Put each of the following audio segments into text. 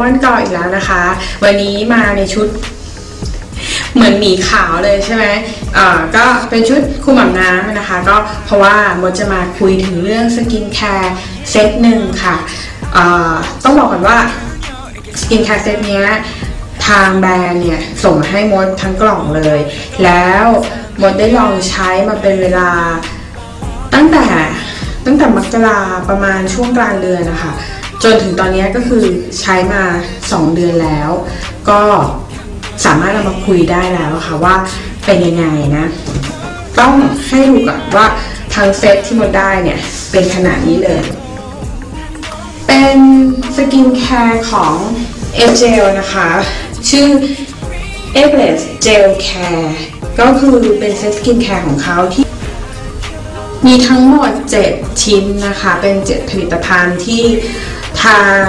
มอนก่ออีกแล้วนะคะ วันนี้มาในชุด เหมือนหมีขาวเลยใช่ไหมอ่าก็เป็นชุดคุมอาบน้ำนะคะ ก็เพราะว่ามดจะมาคุยถึงเรื่องสกินแคร์เซตหนึ่งค่ะอ่าต้องบอกก่อนว่าสกินแคร์เซตเนี้ยทางแบรนด์เนี่ยส่งมาให้มดทั้งกล่องเลย แล้วมดได้ลองใช้มาเป็นเวลาตั้งแต่ตั้งแต่มกราประมาณช่วงกลางเดือนนะคะ นถึงตอนนี้ก็คือใช้มา 2 เดือนแล้ว ก็สามารถเอามาคุยได้แล้วค่ะว่าเป็นยังไงนะ ต้องให้ดูก่อนว่าทางเซตที่มดได้เนี่ย เป็นขนาดนี้เลย เป็นสกินแคร์ของเอเจลนะคะ ชื่อ e v e r e s t Gel Care ก็คือเป็นเซตสกินแคร์ของเขาที่มีทั้งหมด 7 ชิ้นนะคะ เป็น 7 ผลิตภัณฑ์ที่ ทาง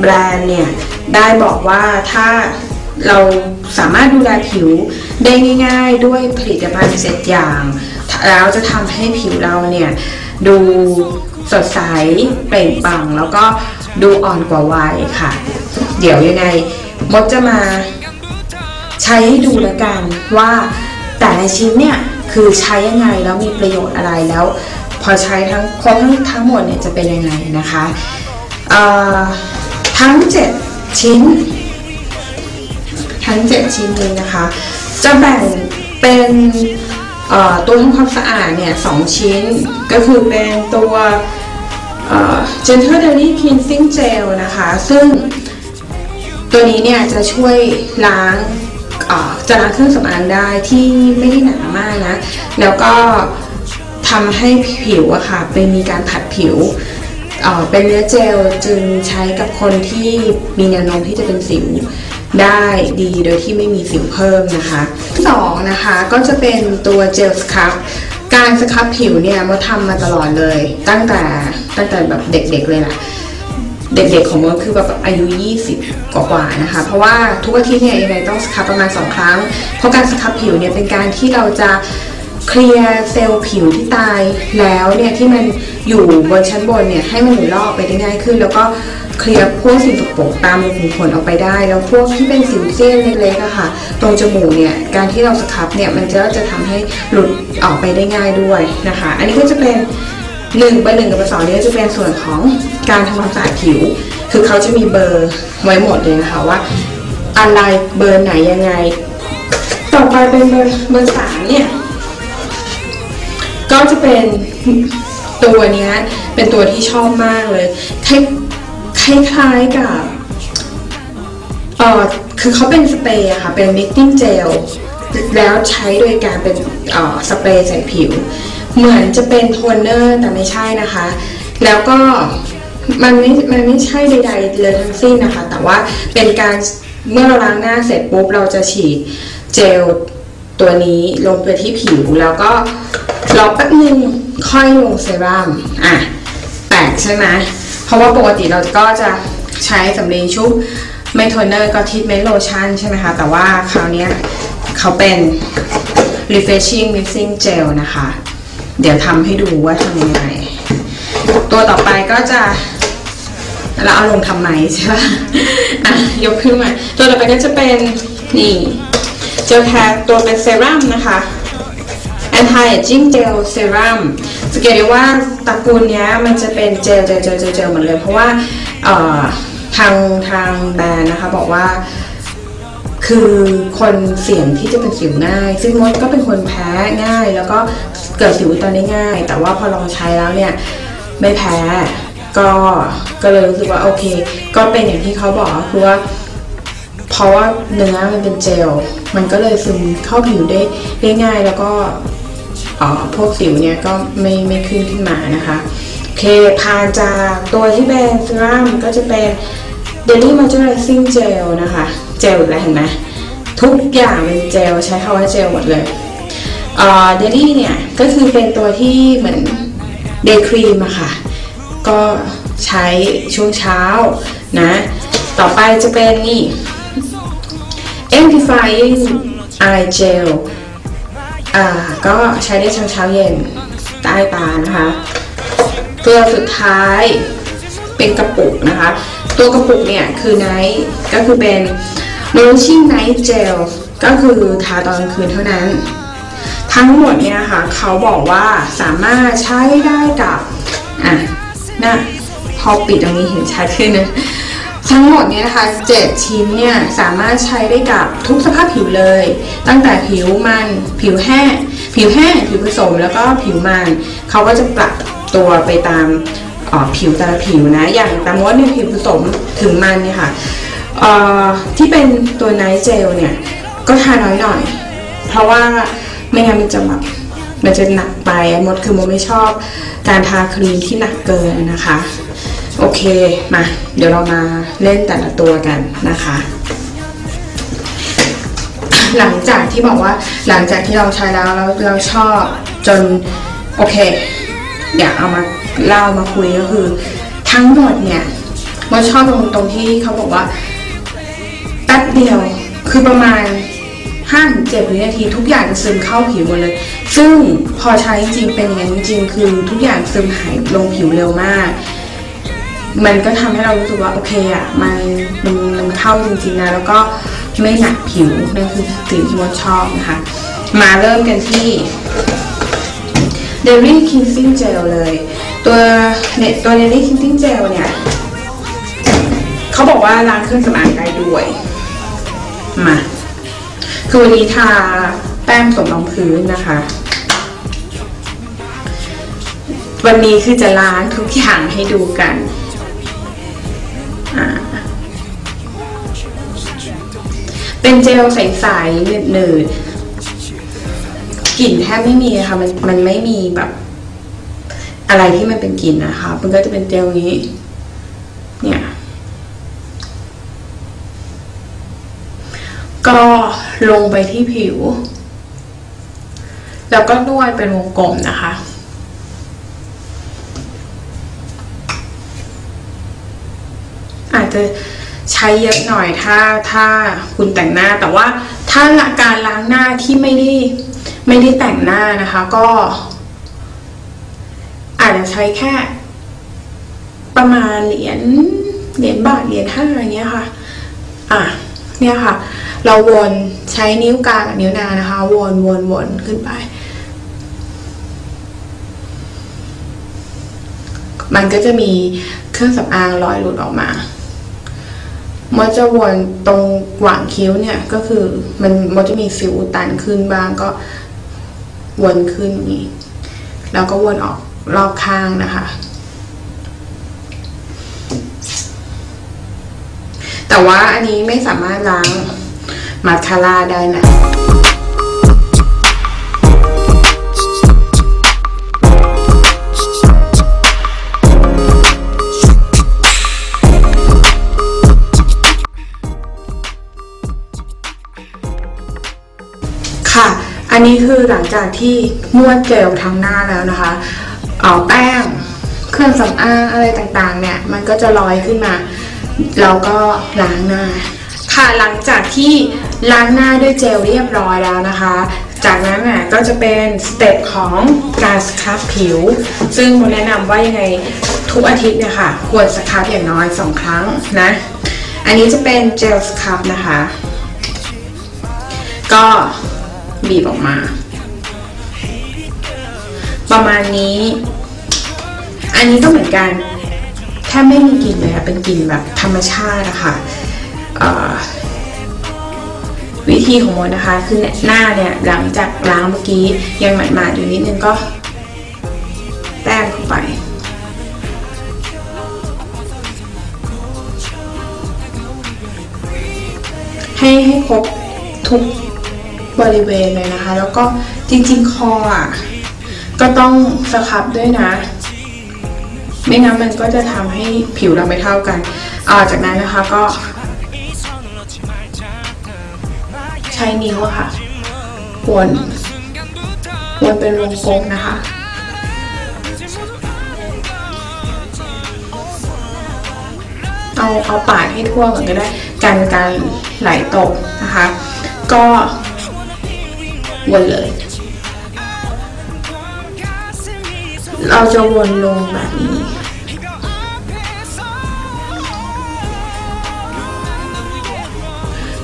แบรนด์เนี่ยได้บอกว่าถ้าเราสามารถดูแลผิวได้ง่าย ๆ ด้วยผลิตภัณฑ์เจ็ดอย่าง แล้วจะทำให้ผิวเราเนี่ยดูสดใสเปล่งปลั่งแล้วก็ดูอ่อนกว่าวัยค่ะ เดี๋ยวยังไงมดจะมาใช้ให้ดูแล้วกันว่าแต่ละชิ้นเนี่ยคือใช้ยังไงแล้วมีประโยชน์อะไรแล้ว พอใช้ทั้งครบทั้งทั้งหมดเนี่ยจะเป็นยังไงนะคะ ทั้ง 7 ชิ้น ทั้ง 7 ชิ้นนี้นะคะ จะแบ่งเป็นตัวทำความสะอาดเนี่ยสองชิ้น ก็คือเป็นตัว Gentle Daily Cleansing Gel นะคะ ซึ่งตัวนี้เนี่ยจะช่วยล้างจะล้างเครื่องสำอางได้ที่ไม่ได้หนามากนะ แล้วก็ทำให้ผิวอะค่ะเป็นมีการผัดผิว เอ่อเป็นเนื้อเจลจึงใช้กับคนที่มีแนวโน้มที่จะเป็นสิวได้ดีโดยที่ไม่มีสิวเพิ่มนะคะสองนะคะก็จะเป็นตัวเจลสครับการสครับผิวเนี่ยมาทำมาตลอดเลย ตั้งแต่ตั้งแต่แบบเด็กๆเลยแหละเด็กๆของมดคือแบบอายุ 20 กว่าๆนะคะ เพราะว่าทุกอาทิตย์เนี่ยยังไงต้องสครับประมาณ 2 ครั้ง เพราะการสครับผิวเนี่ยเป็นการที่เราจะ เคลียร์เซลล์ผิวที่ตายแล้วเนี่ยที่มันอยู่บนชั้นบนเนี่ยให้มันหมุนลอกไปได้ง่ายขึ้น แล้วก็เคลียร์พวกสิ่งสกปรกตามรูขุมขนออกไปได้ แล้วพวกที่เป็นสิวเซียนเล็กๆอะค่ะ ตรงจมูกเนี่ยการที่เราสครับเนี่ยมันจะจะทำให้หลุดออกไปได้ง่ายด้วยนะคะ อันนี้ก็จะเป็นหนึ่งเบอร์หนึ่งกับเบอร์สองเนี่ยจะเป็นส่วนของการทำความสะอาดผิว คือเขาจะมีเบอร์ไว้หมดเลยนะคะว่าอะไรเบอร์ไหนยังไง ต่อไปเป็นเบอร์เบอร์สามเนี่ย เป็นตัวนี้เป็นตัวที่ชอบมากเลย คล้ายๆกับเออคือเขาเป็นสเปรย์อะค่ะ เป็นมิกติ้งเจลแล้วใช้โดยการเป็นอ่อสเปรย์ใส่ผิว เหมือนจะเป็นโทนเนอร์แต่ไม่ใช่นะคะ แล้วก็มันไม่ มันไม่ใช่ใดๆเลยทั้งสิ้นนะคะ แต่ว่าเป็นการเมื่อเราล้างหน้าเสร็จปุ๊บเราจะฉีดเจล ตัวนี้ลงไปที่ผิวแล้วก็รอแป๊บนึงค่อยลงเซรั่มอะแปลกใช่ไหมเพราะว่าปกติเราก็จะใช้สำลีชุบไม่โทนเนอร์ก็ทิทเมนโลชั่นใช่ไหมคะ แต่ว่าคราวนี้เขาเป็น refreshing mixing gel นะคะ เดี๋ยวทำให้ดูว่าทำยังไง ตัวต่อไปก็จะเราเอาลงทำไมใช่ปะอะยกขึ้นมา ตัวต่อไปก็จะเป็นนี่ เจลแคร์ตัวเป็นเซรั่มนะคะ anti aging gel serum สังเกตได้ว่าตระกูลนี้มันจะเป็นเจลเจลเจลเจลเจลหมดเลย เพราะว่าทางทางแบรนด์นะคะบอกว่าคือคนเสี่ยงที่จะเป็นสิวง่าย ซึ่งมดก็เป็นคนแพ้ง่าย แล้วก็เกิดสิวตอนนี้ง่าย แต่ว่าพอลองใช้แล้วเนี่ยไม่แพ้ก็ก็เลยรู้สึกว่าโอเค ก็เป็นอย่างที่เขาบอกคือว่า เพราะว่าเนื้อมันเป็นเจล มันก็เลยซึมเข้าผิวได้ได้ง่ายแล้วก็อ่อพวกสิวเนี่ยก็ไม่ไม่ขึ้นขึ้นมานะคะโอเคผ่านจากตัวที่เป็นเซรั่มก็จะเป็น Daily Moisturizing Gel นะคะ เจลอีกแล้วเห็นไหมทุกอย่างเป็นเจลใช้คำว่าเจลหมดเลยเอ่อ Daily เนี่ยก็คือเป็นตัวที่เหมือน Day Cream อะค่ะ ก็ใช้ช่วงเช้านะ ต่อไปจะเป็นนี่ Amplifying Eye Gel อ่าก็ใช้ได้เช้าเช้าเย็นใต้ตานะคะตัวสุดท้ายเป็นกระปุกนะคะ ตัวกระปุกเนี่ยคือไนท์ก็คือเป็น nourishing night gel ก็คือทาตอนกลางคืนเท่านั้น ทั้งหมดเนี่ยค่ะเขาบอกว่าสามารถใช้ได้กับอะนะพอปิดตรงนี้เห็นชัดขึ้นนะ ทั้งหมดเนี่ยนะคะ7ชิ้นเนี่ยสามารถใช้ได้กับทุกสภาพผิวเลย ตั้งแต่ผิวมัน ผิวแห้ง ผิวแห้ง ผิวผสม แล้วก็ผิวมัน เขาก็จะปรับตัวไปตามผิวแต่ละผิวนะ อย่างตามมดในยผิวผสมถึงมันเนี่ยค่ะที่เป็นตัวไนท์เจลเนี่ย ก็ทาน้อยหน่อย เพราะว่าไม่งั้นมันจะแบบมันจะหนักไปมดคือมดไม่ชอบการทาครีมที่หนักเกินนะคะ โอเคมาเดี๋ยวเรามาเล่นแต่ละตัวกันนะคะ หลังจากที่บอกว่าหลังจากที่เราใช้แล้วเราเราชอบจนโอเคอยากเอามาเล่ามาคุยก็คือ ทั้งหมดเนี่ยมดชอบตรงตรงที่เขาบอกว่าแป๊บเดียวคือประมาณ5้าถึงเจ็ดวินาทีทุกอย่างจะซึมเข้าผิวหมดเลย ซึ่งพอใช้จริงเป็นอย่างนั้นจริงคือทุกอย่างซึมหายลงผิวเร็วมาก มันก็ทำให้เรารู้สึกว่าโอเคอะมันมันมันเข้าจริงๆนะแล้วก็ไม่หนักผิวนั่นคือสิ่งที่มดชอบนะคะ มาเริ่มกันที่ Daily Cleansing Gel เลย ตัวเนี่ยตัว Daily Cleansing Gel เนี่ยเขาบอกว่าล้างเครื่องสำอางได้ด้วย มาคือวันนี้ทาแป้งสมรองพื้นนะคะ วันนี้คือจะล้างทุกอย่างให้ดูกัน เป็นเจลใสๆหนืดๆกลิ่นแทบไม่มีค่ะมันมันไม่มีแบบ อะไรที่มันเป็นกลิ่นนะคะ มันก็จะเป็นเจลนี้ เนี่ย ก็ลงไปที่ผิว แล้วก็นวดเป็นวงกลมนะคะอาจจะ ใช้เยอะหน่อยถ้าถ้าคุณแต่งหน้า แต่ว่าถ้าการล้างหน้าที่ไม่ได้ไม่ได้แต่งหน้านะคะ ก็ อาจจะใช้แค่ ประมาณเหรียญเหรียญบาทเหรียญห้าอย่างเงี้ยค่ะ อะเนี่ยค่ะ เราวนใช้นิ้วกลางกับนิ้วนางนะคะ วนวนวนขึ้นไป มันก็จะมีเครื่องสำอางลอยหลุดออกมา มันจะวนตรงหว่างคิ้วเนี่ยก็คือมันมันจะมีสิวตันขึ้นบ้างก็วนขึ้นนี้แล้วก็วนออกรอบข้างนะคะ แต่ว่าอันนี้ไม่สามารถล้างมาคาร่าได้นะ นี้คือหลังจากที่นวดเจลทั้งหน้าแล้วนะคะเอาแป้งเครื่องสำอางอะไรต่างๆ เนี่ยมันก็จะลอยขึ้นมาเราก็ล้างหน้า ค่ะหลังจากที่ล้างหน้าด้วยเจลเรียบร้อยแล้วนะคะ จากนั้นน่ะก็จะเป็นสเต็ปของการสครับผิว ซึ่งโมแนะนำว่ายังไงทุกอาทิตย์เนี่ยค่ะควรสครับอย่างน้อยสองครั้งนะ อันนี้จะเป็นเจลสครับนะคะ ก็ บีบออกมา ประมาณนี้ อันนี้ก็เหมือนกันแทบไม่มีกลิ่นเลยอะเป็นกลิ่นแบบธรรมชาติอะค่ะเอ่อวิธีของโมนะคะคือหน้าเนี่ยหลังจากล้างเมื่อกี้ยังหมาดๆอยู่นิดนึงก็แต้มเข้าไปให้ให้ครบทุก บริเวณเลยนะคะ แล้วก็จริงๆ คออะก็ต้องสครับด้วยนะ ไม่งั้นมันก็จะทำให้ผิวเราไม่เท่ากันอาจากนั้นนะคะก็ ใช้นิ้วค่ะวนวนเป็นวงกลมนะคะเอาเอาปาดให้ทั่วก่อนก็ได้กันการไหลตกนะคะ ก็ วนเลย เราจะวนลงแบบนี้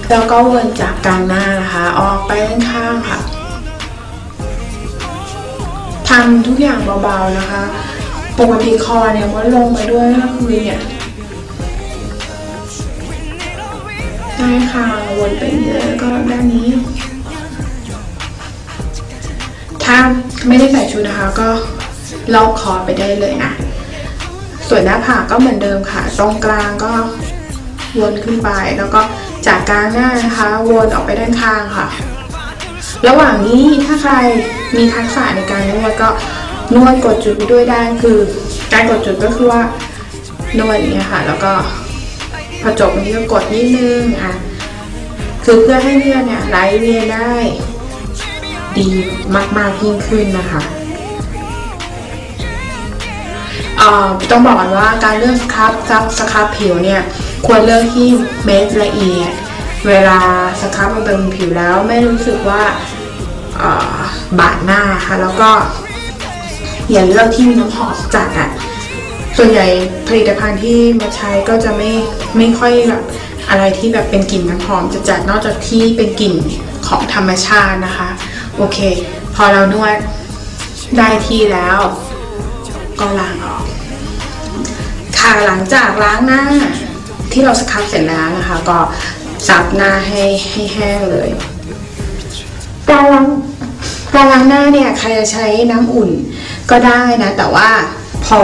แล้วก็วนจากกลางหน้านะคะ ออกไปข้างค่ะทำทุกอย่างเบาๆนะคะ ปกติคอเนี่ยมันลงไปด้วยคือเนี่ยได้ค่ะวนไปเรื่อยก็ด้านนี้ ถ้าไม่ได้ใส่ชุดนะคะก็ลอกคอไปได้เลยนะ ส่วนหน้าผากก็เหมือนเดิมค่ะ ตรงกลางก็วนขึ้นไปแล้วก็จากกลางหน้านะคะ วนออกไปด้านข้างค่ะ ระหว่างนี้ถ้าใครมีทักษะในการนวดก็นวดกดจุดไปด้วยได้คือ การกดจุดก็คือว่านวดอย่างเงี้ยค่ะ แล้วก็พอจบนี้ก็กดนิดนึงอะคือเพื่อให้เลือดเนี่ยไหลเวียนได้ ดีมากๆยิ่งขึ้นนะคะเอ่อต้องบอกก่อนว่าการเลือกสครับซับสครับผิวเนี่ยควรเลือกที่เม็ดละเอียด เวลาสครับมันเป็นผิวแล้วไม่รู้สึกว่าบาดหน้าค่ะแล้วก็อย่าเลือกที่มีน้ำหอมจัดอะ่ะส่วนใหญ่ผลิตภัณฑ์ที่มาใช้ก็จะไม่ไม่ค่อยแบบอะไรที่แบบเป็นกลิ่นน้ำหอมจะจัดนอกจากที่เป็นกลิ่นของธรรมชาตินะคะ โอเค พอเรานวดได้ที่แล้ว ก็ล้างออก ค่ะหลังจากล้างหน้าที่เราสครับเสร็จแล้วนะคะ ก็ซับหน้าให้ให้แห้งเลยการล้างการล้างหน้าเนี่ยใครจะใช้น้ำอุ่นก็ได้นะ แต่ว่าพอ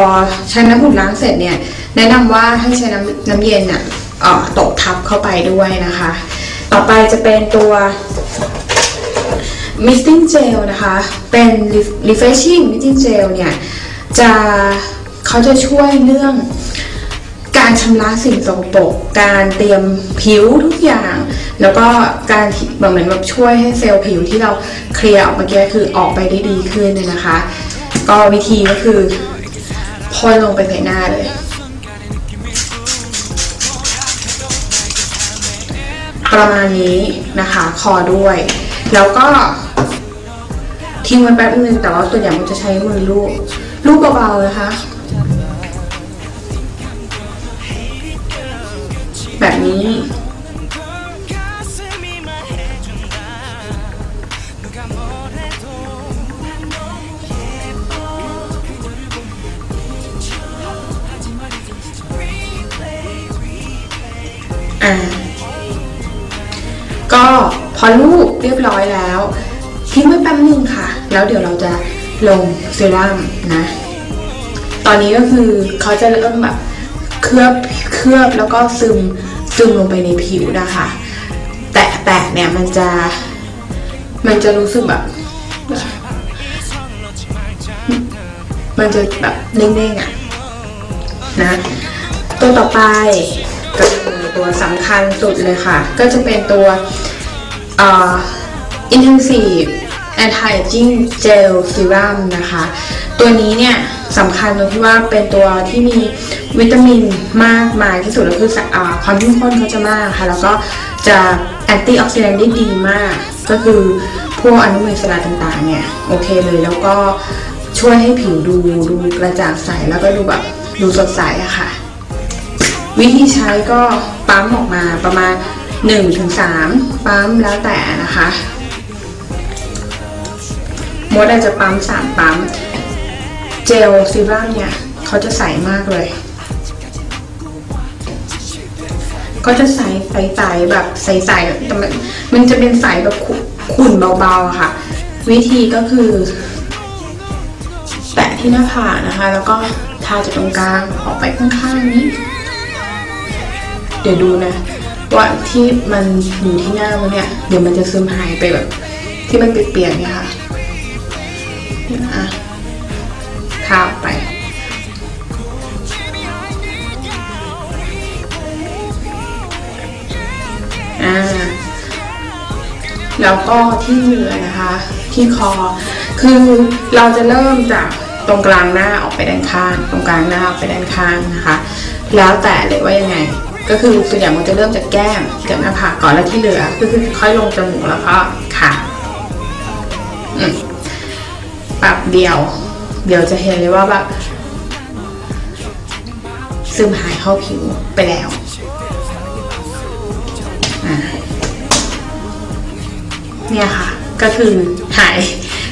ใช้น้ำอุ่นล้างเสร็จเนี่ยแนะนำว่าให้ใช้น้ำน้ำเย็นอะเอ่อตกทับเข้าไปด้วยนะคะ ต่อไปจะเป็นตัว misting gel นะคะ เป็น refreshing misting gel เนี่ย จะเขาจะช่วยเรื่องการชำระสิ่งสกปรกการเตรียมผิวทุกอย่าง แล้วก็การที่เหมือนแบบช่วยให้เซลล์ผิวที่เราเคลียร์ออกเมื่อกี้คือออกไปได้ดีขึ้นเนี่ยนะคะ ก็วิธีก็คือพ่นลงไปในหน้าเลย ประมาณนี้นะคะคอด้วย แล้วก็ทิ้งไว้แป๊บนึงแต่ว่าส่วนใหญ่มันจะใช้มือลูบลูบเบาๆนะคะ แบบนี้ เรียบร้อยแล้วทิ้งไว้แป๊บนึงค่ะ แล้วเดี๋ยวเราจะลงเซรั่มนะ ตอนนี้ก็คือเขาจะเริ่มแบบเคลือบเคลือบแล้วก็ซึมซึมลงไปในผิวนะคะ แตะแตะเนี่ยมันจะมันจะรู้สึกแบบ มันจะแบบเด้งๆอะนะ ตัวต่อไปก็คือตัวสำคัญสุดเลยค่ะ ก็จะเป็นตัว intensive anti aging gel serum นะคะ ตัวนี้เนี่ยสำคัญตรงที่ว่าเป็นตัวที่มีวิตามินมากมายที่สุดแล้วคืออความเข้มข้นเขาจะมากค่ะ แล้วก็จะแอนตี้ออกซิแดนต์ได้ดีมาก ก็คือพวกอนุมูลอิสระต่างๆเนี่ย โอเคเลยแล้วก็ช่วยให้ผิวดูดูกระจ่างใสแล้วก็ดูแบบดูสดใสอะค่ะ วิธีใช้ก็ปั๊มออกมาประมาณ 1-3ปั๊มแล้วแต่นะคะมดอาจจะปั๊ม3ปั๊ม เจลซีรั่มเนี่ยเขาจะใสมากเลย ก็จะใสใสๆแบบใสๆแต่มันมันจะเป็นใสแบบขุขุ่นเบาๆค่ะ วิธีก็คือ แตะที่หน้าผากนะคะ แล้วก็ทาจากตรงกลางออกไปข้างๆนี้ เดี๋ยวดูนะ ว่าที่มันอยู่ที่หน้ามันเนี่ย เดี๋ยวมันจะซึมหายไปแบบ ที่มันเปียกๆเนี่ยค่ะอะทาออกไปอ่าแล้วก็ที่เหนือนะคะ ที่คอ คือเราจะเริ่มจากตรงกลางหน้าออกไปด้านข้าง ตรงกลางหน้าออกไปด้านข้างนะคะ แล้วแต่เลยว่ายังไง ก็คือส่วนใหญ่มันจะเริ่มจากแก้มจากหน้าผากก่อนแล้วที่เหลือก็คือค่อยลงจมูกแล้วก็ขาอืมปรับเดียว เดี๋ยวจะเห็นเลยว่าแบบซึมหายเข้าผิวไปแล้วเนี่ยค่ะ ก็คือหาย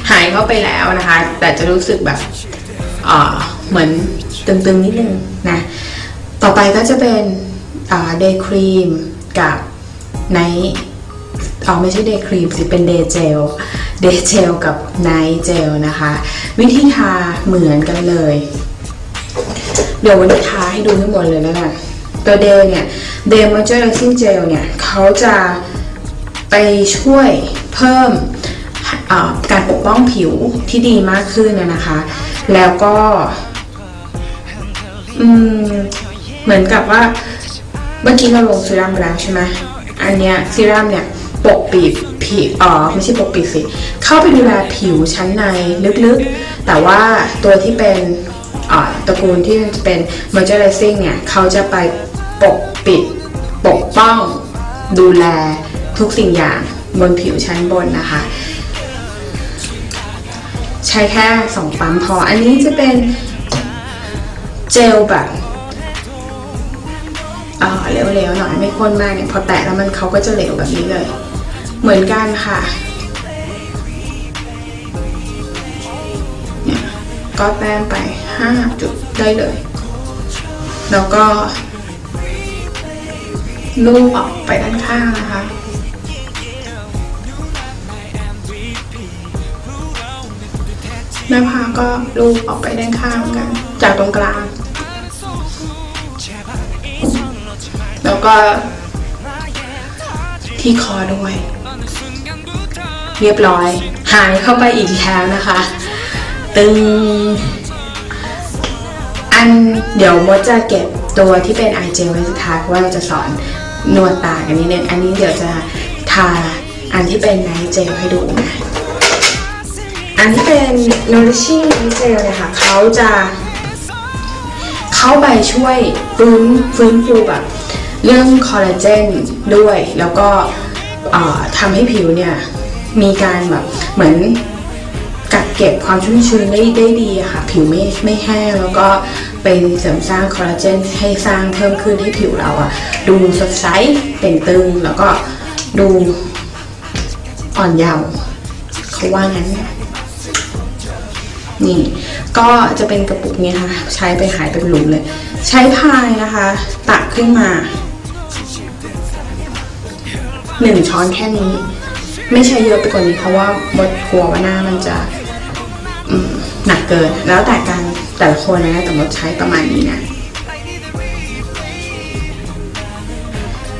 หายเข้าไปแล้วนะคะ แต่จะรู้สึกแบบเออเหมือนตึงๆนิดนึงนะ ต่อไปก็จะเป็น เดย์ครีมกับไนท์เอาไม่ใช่เดย์ครีมสิเป็นเดย์เจลเดย์เจลกับไนท์เจลนะคะ วิธีทาเหมือนกันเลย เดี๋ยววันนี้ทาให้ดูทั้งหมดเลยแล้วกันตัวเดย์เนี่ยเดย์มอยเจอร์ไรซิ่งเจลเนี่ยเขาจะไปช่วยเพิ่มการปกป้องผิวที่ดีมากขึ้นนะคะ แล้วก็เหมือนกับว่า เมื่อกี้เราลงซีรั่มไปแล้วใช่ไหมอันเนี้ยซีรั่มเนี่ยปกปิดผิวอ๋อไม่ใช่ปกปิดสิ เข้าไปดูแลผิวชั้นในลึกๆ แต่ว่าตัวที่เป็นตระกูลที่จะเป็น moisturizing เนี่ยเขาจะไปปกปิดปกป้องดูแลทุกสิ่งอย่างบนผิวชั้นบนนะคะ ใช้แค่สองปั๊มพอ อันนี้จะเป็นเจลแบบ เหลวๆหน่อยไม่ข้นมากเนี่ยพอแตะแล้วมันเขาก็จะเหลวแบบนี้เลย เหมือนกันค่ะเนี่ยก็แป้งไปห้าจุดได้เลย แล้วก็ลูบออกไปด้านข้างนะคะหน้าผากก็ลูบออกไปด้านข้างเหมือนกัน จากตรงกลาง แล้วก็ที่คอด้วย เรียบร้อย หายเข้าไปอีกแล้วนะคะ ตึง อันเดี๋ยวมดจะเก็บตัวที่เป็นไอเจลไว้สุดท้ายเพราะว่าเราจะสอนนวดตากันนิดนึงอันนี้เดี๋ยวจะทาอันที่เป็นไนท์เจลให้ดูนะอันที่เป็น nourishing night gel เนี่ยค่ะเขาจะเข้าไปช่วยฟื้นฟื้นฟูแบบ เรื่องคอลลาเจนด้วย แล้วก็ทำให้ผิวเนี่ยมีการแบบเหมือนกักเก็บความชุ่มชื้นได้ได้ดีค่ะ ผิวไม่ไม่แห้งแล้วก็เป็นเสริมสร้างคอลลาเจนให้สร้างเพิ่มขึ้นให้ผิวเราอะดูสดใสเต่งตึง แล้วก็ดูอ่อนเยาว์เขาว่างั้น นี่ ก็จะเป็นกระปุกเนี้ยค่ะ ใช้ไปหายเป็นหลุมเลย ใช้พายนะคะ ตักขึ้นมา หนึ่งช้อนแค่นี้ ไม่ใช่เยอะไปกว่านี้ เพราะว่ามดกลัวว่าหน้ามันจะหนักเกิน แล้วแต่การแต่ละคนนะแต่มดใช้ประมาณนี้นะ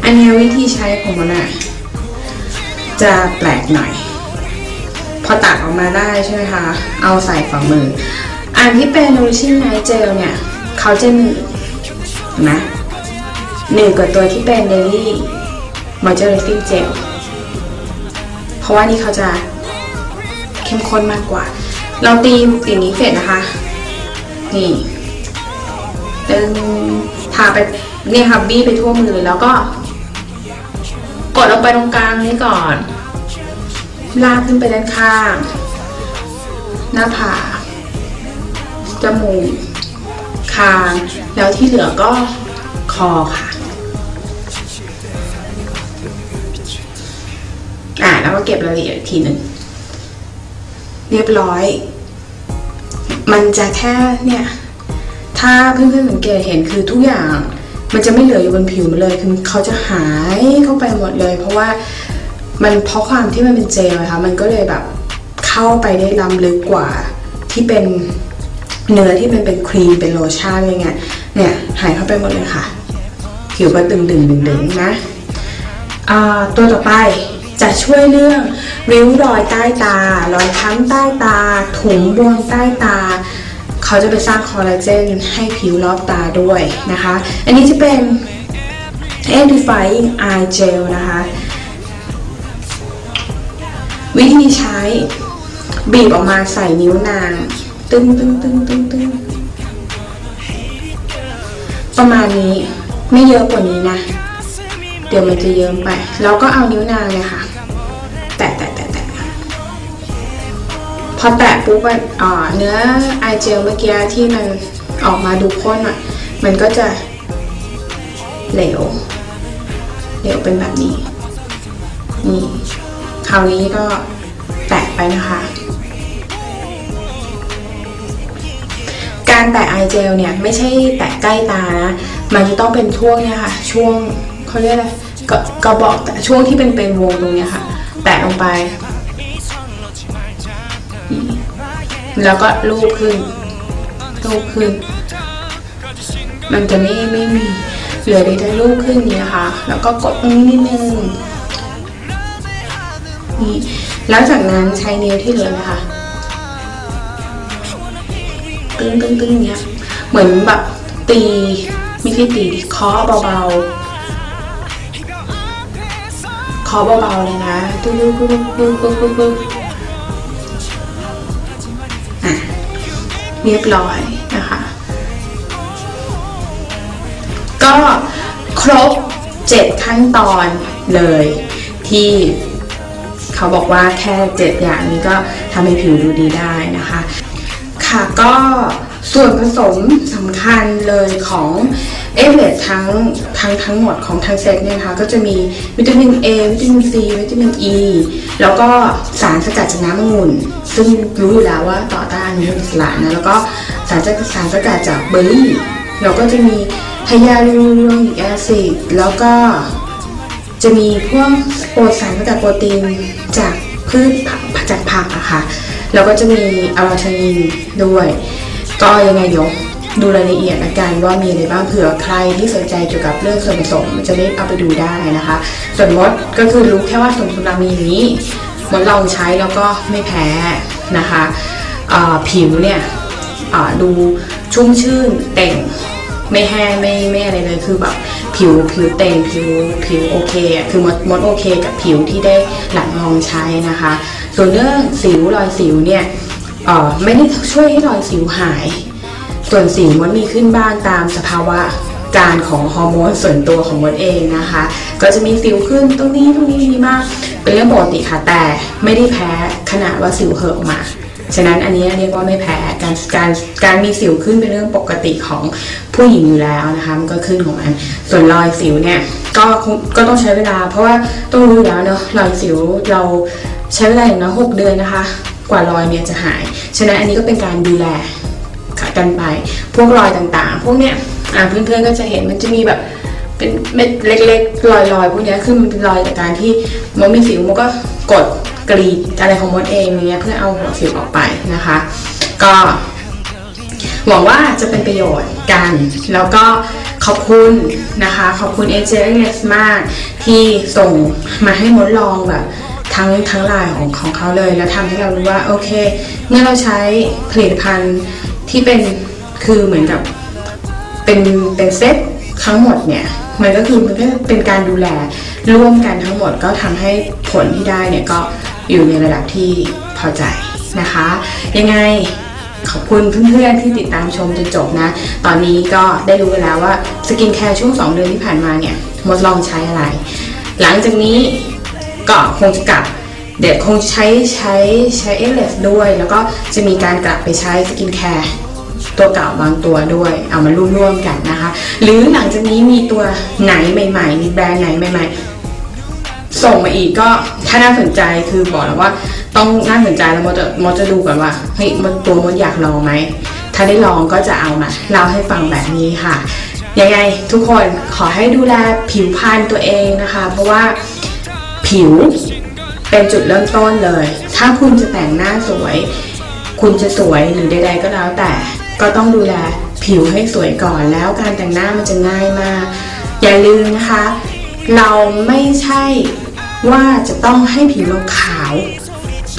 อันนี้วิธีใช้ของมันอะจะแปลกหน่อย พอตักออกมาได้ใช่ไหมคะ เอาใส่ฝ่ามือ อันที่เป็น nourishing night gel เนี่ย เขาจะหนืดนะหนืดกว่าตัวที่เป็น daily moisturizing gel เพราะว่านี่เขาจะเข้มข้นมากกว่า เราตีอย่างนี้เสร็จนะคะ นี่ตึงทาไปเนี่ยค่ะบี้ไปทั่วมือเลยแล้วก็ กดลงไปตรงกลางนี้ก่อน ลากขึ้นไปด้านข้าง หน้าผากจมูกคาง แล้วที่เหลือก็คอค่ะ อ่าแล้วก็เก็บรายละเอียดอีกทีหนึ่งเรียบร้อย มันจะแค่เนี่ย ถ้าเพื่อนๆสังเกตเห็นคือทุกอย่างมันจะไม่เหลืออยู่บนผิวมันเลยคือเขาจะหายเข้าไปหมดเลย เพราะว่ามันเพราะความที่มันเป็นเจลนะคะมันก็เลยแบบเข้าไปได้ล้ำลึกกว่าที่เป็นเนื้อที่มันเป็นครีมเป็นโลชั่นอะไรเงี้ยเนี่ยหายเข้าไปหมดเลยค่ะ ผิวก็ตึงดึงดึงดึงๆนะอ่าตัวต่อไป จะช่วยเรื่องริ้วรอยใต้ตา รอยค้ำใต้ตา ถุงบวมใต้ตา เขาจะไปสร้างคอลลาเจนให้ผิวรอบตาด้วยนะคะ อันนี้จะเป็น Edifying Eye Gel นะคะ วิธีใช้บีบออกมาใส่นิ้วนาง ตึงตึงตึงตึงตึงประมาณนี้ไม่เยอะกว่านี้นะ เดี๋ยวมันจะเยิ้มไป แล้วก็เอานิ้วนางเนี่ยค่ะ อแตะปุ๊บอะอ่าเนื้อไอเจลเมื่อกี้ที่มันออกมาดูข้นอะ มันก็จะเหลว เหลวเป็นแบบนี้ นี่ คราวนี้ก็แตะไปนะคะ การแตะไอเจลเนี่ยไม่ใช่แตะใกล้ตานะ มันจะต้องเป็นช่วงเนี่ยค่ะ ช่วงเขาเรียกอะไรกระกระบอกแต่ช่วงที่เป็นเป็นวงตรงเนี้ยค่ะ แตะลงไป แล้วก็ลูบขึ้นลูบขึ้น มันจะไม่ไม่มีเหลือได้ลูบขึ้นนี้นะคะ แล้วก็กดตรงนี้นิดนึงนี่แล้วจากนั้นใช้นิ้วที่เหลือนะคะตึ้งตึ้งตึ้งเนี้ย เหมือนแบบตีไม่ใช่ตีเคาะเบาๆเคาะเบาๆเลยนะตึ้งตึ้งตึ้งตึ้งตึ้งตึ้ง เรียบร้อยนะคะ ก็ครบเจ็ดขั้นตอนเลยที่เขาบอกว่าแค่เจ็ดอย่างนี้ก็ทำให้ผิวดูดีได้นะคะ ค่ะก็ ส่วนผสมสำคัญเลยของเอเวอทั้งทั้งทั้งหมดของทางเซตเนี่ยนะคะก็จะมีวิตามิน A วิตามิน C วิตามิน E แล้วก็สารสกัดจากน้ำองุ่น ซึ่งรู้อยู่แล้วว่าต่อต้านอนุมูลอิสระนะแล้วก็สารจากสารสกัดจากเบอร์รี่แล้วก็จะมีไฮยาลูรอนิกแอซิดแล้วก็จะมีพวกโปรสารจากโปรตีนจากพืชผักจากผักอะค่ะแล้วก็จะมีอะลาโทนินด้วย ก็ยังไงเดี๋ยวดูรายละเอียดละกันว่ามีอะไรบ้างเผื่อใครที่สนใจเกี่ยวกับเรื่องส่วนผสมจะได้เอาไปดูได้นะคะ ส่วนมดก็คือรู้แค่ว่าส่วนผสมมีนี้มดลองใช้แล้วก็ไม่แพ้นะคะผิวเนี่ยดูชุ่มชื่นเต่งไม่แห้งไม่ไม่อะไรเลยคือแบบผิวผิวเต่งผิวผิวโอเคคือมดมดโอเคกับผิวที่ได้หลังลองใช้นะคะ ส่วนเรื่องสิวรอยสิวเนี่ย ไม่ได้ช่วยให้รอยสิวหาย ส่วนสิวมดมีขึ้นบ้างตามสภาวะการของฮอร์โมนส่วนตัวของมดเองนะคะ ก็จะมีสิวขึ้นตรงนี้ตรงนี้ดีมาก เป็นเรื่องปกติค่ะแต่ไม่ได้แพ้ขนาดว่าสิวเหอะออกมาฉะนั้นอันนี้เรียกว่าไม่แพ้การการการมีสิวขึ้นเป็นเรื่องปกติของผู้หญิงอยู่แล้วนะคะมันก็ขึ้นของมันส่วนรอยสิวเนี่ยก็ก็ต้องใช้เวลา เพราะว่าต้องรู้แล้วเนอะรอยสิวเราใช้เวลาอย่างน้อยหกเดือนนะคะ กว่ารอยเนี่ยจะหาย ฉะนั้นอันนี้ก็เป็นการดูแลกันไป พวกรอยต่างๆ พวกเนี้ยอ่าเพื่อนๆก็จะเห็นมันจะมีแบบเป็นเม็ดเล็กๆลอยๆพวกเนี้ยคือมันเป็นรอยจากการที่มดมีสิวมันก็กดกรีดอะไรของมดเองอย่างเงี้ยเพื่อเอาหัวสิวออกไปนะคะ ก็หวังว่าจะเป็นประโยชน์กัน แล้วก็ขอบคุณนะคะ ขอบคุณ AJ s มากที่ส่งมาให้มดลองแบบ ทั้งทั้งลายของของเขาเลย แล้วทำให้เรารู้ว่าโอเค เมื่อเราใช้ผลิตภัณฑ์ที่เป็นคือเหมือนกับเป็นเป็นเซตทั้งหมดเนี่ยมันก็คือมันก็เป็นการดูแลร่วมกันทั้งหมดก็ทำให้ผลที่ได้เนี่ยก็อยู่ในระดับที่พอใจนะคะ ยังไงขอบคุณเพื่อนๆที่ติดตามชมจนจบนะ ตอนนี้ก็ได้รู้กันแล้วว่าสกินแคร์ช่วง 2 เดือนที่ผ่านมาเนี่ยมดลองใช้อะไร หลังจากนี้ ก็คงจะกลับ เดี๋ยวคงใช้ใช้ใช้เอเลสด้วย แล้วก็จะมีการกลับไปใช้สกินแคร์ตัวเก่าบางตัวด้วย เอามาร่วมๆกันนะคะ หรือหลังจากนี้มีตัวไหนใหม่ๆ มีแบรนด์ไหนใหม่ๆ ส่งมาอีกก็ถ้าน่าสนใจคือบอกแล้วว่าต้องน่าสนใจแล้วมดจะมดจะดูก่อนว่าเฮ้ยมันตัวมดอยากลองไหม ถ้าได้ลองก็จะเอามาเล่าให้ฟังแบบนี้ค่ะยังไงทุกคนขอให้ดูแลผิวพรรณตัวเองนะคะ เพราะว่า ผิว เป็นจุดเริ่มต้นเลย ถ้าคุณจะแต่งหน้าสวย คุณจะสวยหรือใดๆก็แล้วแต่ ก็ต้องดูแลผิวให้สวยก่อนแล้วการแต่งหน้ามันจะง่ายมาก อย่าลืมนะคะ เราไม่ใช่ว่าจะต้องให้ผิวเราขาว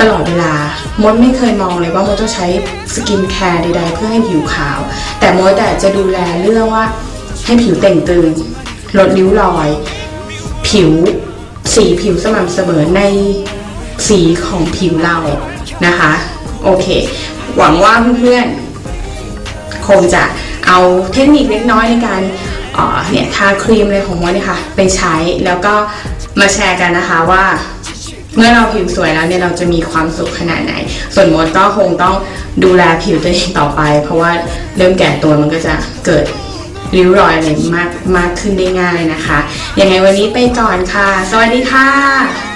ตลอดเวลามดไม่เคยมองเลยว่ามดต้องใช้สกินแคร์ใดๆเพื่อให้ผิวขาว แต่มดแต่จะดูแลเรื่องว่าให้ผิวเต่งตึงลดริ้วรอย ผิว สีผิวสม่ำเสมอในสีของผิวเรานะคะ โอเค หวังว่าเพื่อนๆ คงจะเอาเทคนิคเล็กน้อยในการเเนี่ยทาครีมอะไรของมดเนี่ยค่ะ ไปใช้แล้วก็มาแชร์กันนะคะว่า เมื่อเราผิวสวยแล้วเนี่ยเราจะมีความสุขขนาดไหน ส่วนมดก็คงต้องดูแลผิวตัวเองต่อไป เพราะว่าเริ่มแก่ตัวมันก็จะเกิด ริ้วรอยอะไรมากมากขึ้นได้ง่ายนะคะยังไงวันนี้ไปก่อนค่ะ สวัสดีค่ะ